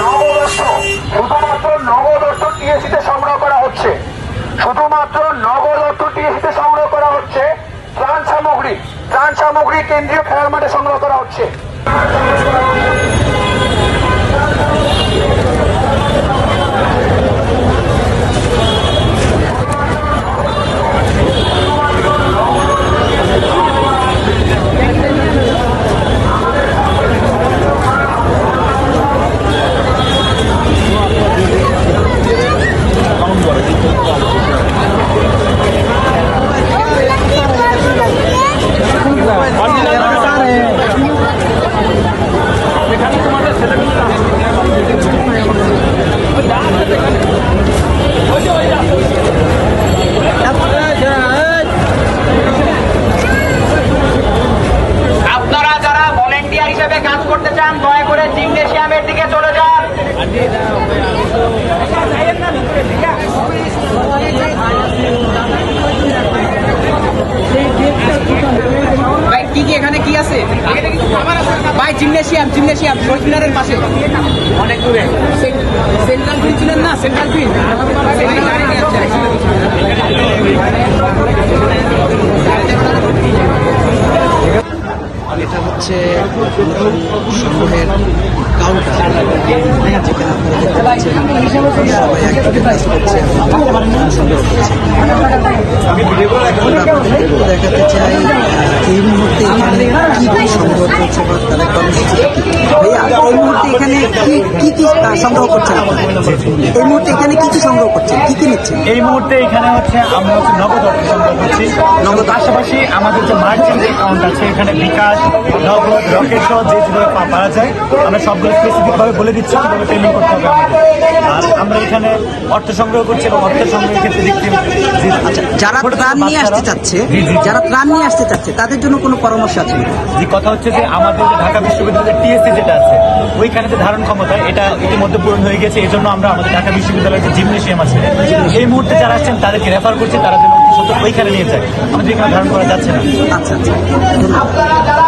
নগদ শুধুমাত্র নগদ অর্থ টিএসিতে সংগ্রহ করা হচ্ছে। শুধুমাত্র নগদ অর্থ টিএসিতে সংগ্রহ করা হচ্ছে ত্রাণ সামগ্রী। ত্রাণ সামগ্রী কেন্দ্রীয় খেলার মাঠে সংগ্রহ করা হচ্ছে আপনারা যারা ভলেন্টিয়ার হিসেবে কাজ করতে চান দয়া করে জিমনেশিয়ামের দিকে চলে যান। ভাই কি কি এখানে কি আছে? ভাই জিমনেশিয়াম জিমনেশিয়াম শহীদ পাশে। অনেক দূরে। সেন্ট্রাল ফিল্ড ছিলেন না? সেন্ট্রাল ফিল্ড এটা হচ্ছে নতুন সংগ্রহের কাউন্টার যেখানে আপনারা দেখতে পাচ্ছেন করছে সংগ্রহ করছে। আমরা আপনাদেরকে দেখাতে চাই আহ, এই মুহূর্তে এখানে কি কি তাদের ভাইয়া এই মুহূর্তে এখানে কি কি সংগ্রহ করছেন এই মুহূর্তে এখানে কি কি সংগ্রহ করছেন? কি কি নিচ্ছেন? এই মুহূর্তে এখানে হচ্ছে আমরা হচ্ছে নগদ অর্থ সংগ্রহ করছি। নগদ পাশাপাশি আমাদের যে মার্চেন্ট অ্যাকাউন্ট আছে এখানে বিকাশ নগদ রকেট সহ যে যেগুলো পাওয়া যায় আমরা সবগুলো স্পেসিফিক ভাবে বলে দিচ্ছি পেমেন্ট করতে হবে আমরা এখানে অর্থ সংগ্রহ করছি এবং অর্থ সংগ্রহের ক্ষেত্রে দেখছি আচ্ছা যারা ত্রাণ নিয়ে আসতে চাচ্ছে। যারা ত্রাণ নিয়ে আসতে চাচ্ছে তাদের জন্য কোনো পরামর্শ আছে? যে কথা হচ্ছে যে আমাদের ঢাকা বিশ্ববিদ্যালয়ের টিএসসি যেটা আছে ওইখানে যে ধারণ ক্ষমতা এটা ইতিমধ্যে পূরণ হয়ে গেছে এই জন্য আমরা আমাদের ঢাকা বিশ্ববিদ্যালয়ের যে জিমনেশিয়াম আছে এই মুহূর্তে যারা আসছেন তাদেরকে রেফার করছি তারা যেন ওইখানে নিয়ে যায়। আমাদের এখানে ধারণ করা যাচ্ছে না। আচ্ছা আচ্ছা।